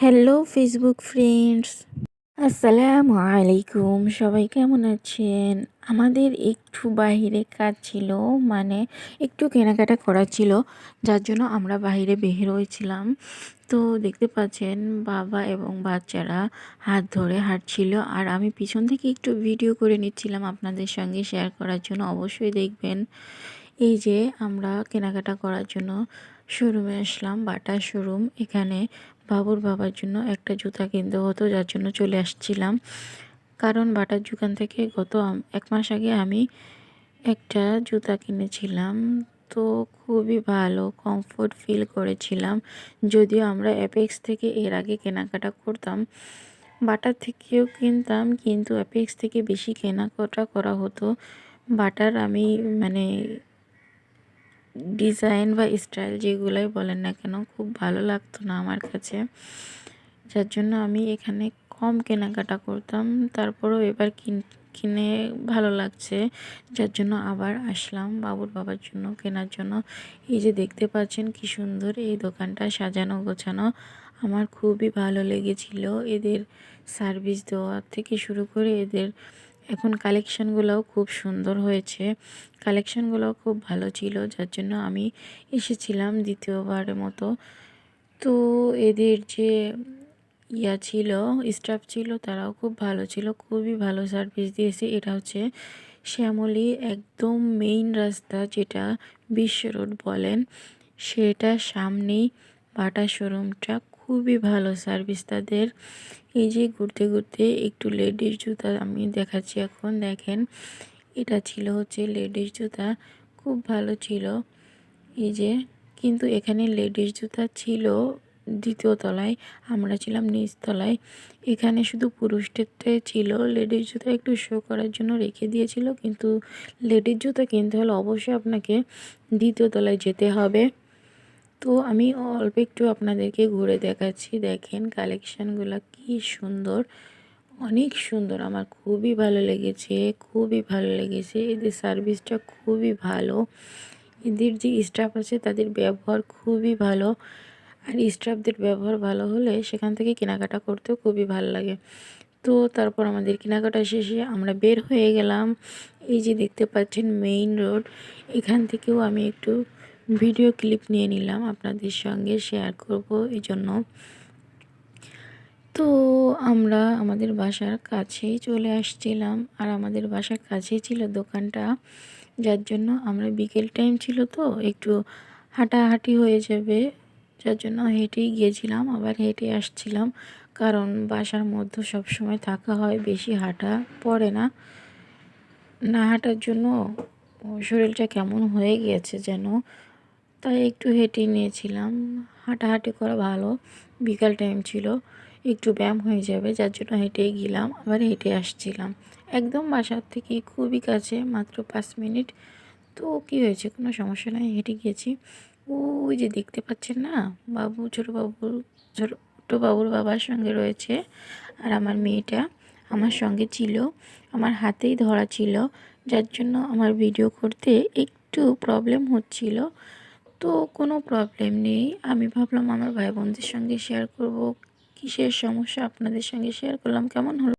Hello Facebook friends আসসালামু আলাইকুম সবাই কেমন আছেন? আমাদের একটু বাইরে কাজ ছিল মানে একটু কেনাকাটা করা ছিল, যার জন্য আমরা বাইরে বের হয়েছিলাম। তো দেখতে পাচ্ছেন, বাবা এবং বাচ্চারা হাত ধরে হাঁটছিল, আর আমি পিছন থেকে একটু ভিডিও করে নিচ্ছিলাম আপনাদের সঙ্গে শেয়ার করার জন্য। অবশ্যই দেখবেন। এই যে আমরা কেনাকাটা করার জন্য শোরুমে আসলাম বাটা শোরুম এখানে বাবুর বাবার জন্য একটা জুতা কিনতে হতো, যার জন্য চলে আসছিলাম। কারণ বাটার দোকান থেকে গত এক মাস আগে আমি একটা জুতা কিনেছিলাম। তো খুবই ভালো কমফোর্ট ফিল করেছিলাম। যদিও আমরা অ্যাপেক্স থেকে এর আগে কেনাকাটা করতাম। বাটার থেকেও কিনতাম, কিন্তু অ্যাপেক্স থেকে বেশি কেনাকাটা করা হতো। বাটার আমি মানে ডিজাইন বা স্টাইল যেগুলোই বলেন না কেন, খুব ভালো লাগতো না আমার কাছে। যার জন্য আমি এখানে কম কেনাকাটা করতাম, তারপরেও এবার কিনে ভালো লাগছে। যার জন্য আবার আসলাম বাবুর বাবার জন্য কেনার জন্য। এই যে দেখতে পাচ্ছেন কি সুন্দর এই দোকানটা সাজানো গোছানো। আমার খুবই ভালো লেগেছিল এদের সার্ভিস দেওয়ার থেকে শুরু করে এদের এখন কালেকশানগুলোও খুব সুন্দর হয়েছে। কালেকশানগুলোও খুব ভালো ছিল, যার জন্য আমি এসেছিলাম দ্বিতীয়বারের মতো। তো এদের যে ইয়া ছিল স্টাফ ছিল, তারাও খুব ভালো ছিল, খুবই ভালো সার্ভিস দিয়েছে। এটা হচ্ছে শ্যামলী একদম মেইন রাস্তা যেটা বিশ্ব রোড বলেন। সেটা সামনেই বাটা শোরুমটা খুবই ভালো সার্ভিস তাদের। এই যে ঘুরতে ঘুরতে একটু লেডিস জুতা আমি দেখাচ্ছি এখন, দেখেন। এটা ছিল হচ্ছে লেডিস জুতা, খুব ভালো ছিল। এই যে, কিন্তু এখানে লেডিস জুতা ছিল দ্বিতীয় তলায়, আমরা ছিলাম নিচ তলায়। এখানে শুধু পুরুষদেরটাই ছিল লেডিস জুতা একটু শো করার জন্য রেখে দিয়েছিল, কিন্তু লেডিস জুতা কিনতে হলে অবশ্যই আপনাকে দ্বিতীয় তলায় যেতে হবে। তো আমি অল্প একটু আপনাদেরকে ঘুরে দেখাচ্ছি। দেখেন কালেকশানগুলো কি সুন্দর। অনেক সুন্দর। আমার খুবই ভালো লেগেছে, খুবই ভালো লেগেছে। এদের সার্ভিসটা খুবই ভালো। এদের যে স্টাফ আছে, তাদের ব্যবহার খুবই ভালো। আর স্টাফদের ব্যবহার ভালো হলে সেখান থেকে কেনাকাটা করতেও খুবই ভালো লাগে। তো তারপর আমাদের কেনাকাটা শেষে আমরা বের হয়ে গেলাম। এই যে দেখতে পাচ্ছেন মেইন রোড এখান থেকেও আমি একটু ভিডিও ক্লিপ নিয়ে নিলাম আপনাদের সঙ্গে শেয়ার করব এই জন্য তো আমরা আমাদের বাসার কাছেই চলে আসছিলাম আর আমাদের বাসার কাছেই ছিল দোকানটা, যার জন্য আমরা বিকেল টাইম ছিল তো, একটু হাঁটাহাঁটি হয়ে যাবে, যার জন্য হেঁটেই গিয়েছিলাম, আবার হেঁটে আসছিলাম, কারণ বাসার মধ্যে সব সময় থাকা হয়, বেশি হাঁটা পড়ে না। না হাঁটার জন্য শরীরটা কেমন হয়ে গিয়েছে যেন তাই একটু হেঁটে নিয়েছিলাম। হাঁটাহাঁটি করা ভালো। বিকাল টাইম ছিল। একটু ব্যায়াম হয়ে যাবে, যার জন্য হেঁটে গেলাম, আবার হেঁটে আসছিলাম। একদম বাসার থেকে খুবই কাছে, মাত্র পাঁচ মিনিট। তো কী হয়েছে? কোনো সমস্যা নাই, হেঁটে গিয়েছি। ওই যে দেখতে পাচ্ছেন না? বাবু, ছোটো বাবুর ছোটো বাবুর বাবার সঙ্গে রয়েছে। আর আমার মেয়েটা আমার সঙ্গে ছিল। আমার হাতেই ধরা ছিল, যার জন্য আমার ভিডিও করতে একটু প্রবলেম হচ্ছিল। তো কোনো প্রবলেম নেই। আমি ভাবলাম আমার ভাই বোনদের সঙ্গে শেয়ার করব। কিসের সমস্যা? আপনাদের সঙ্গে শেয়ার করলাম। কেমন হলো?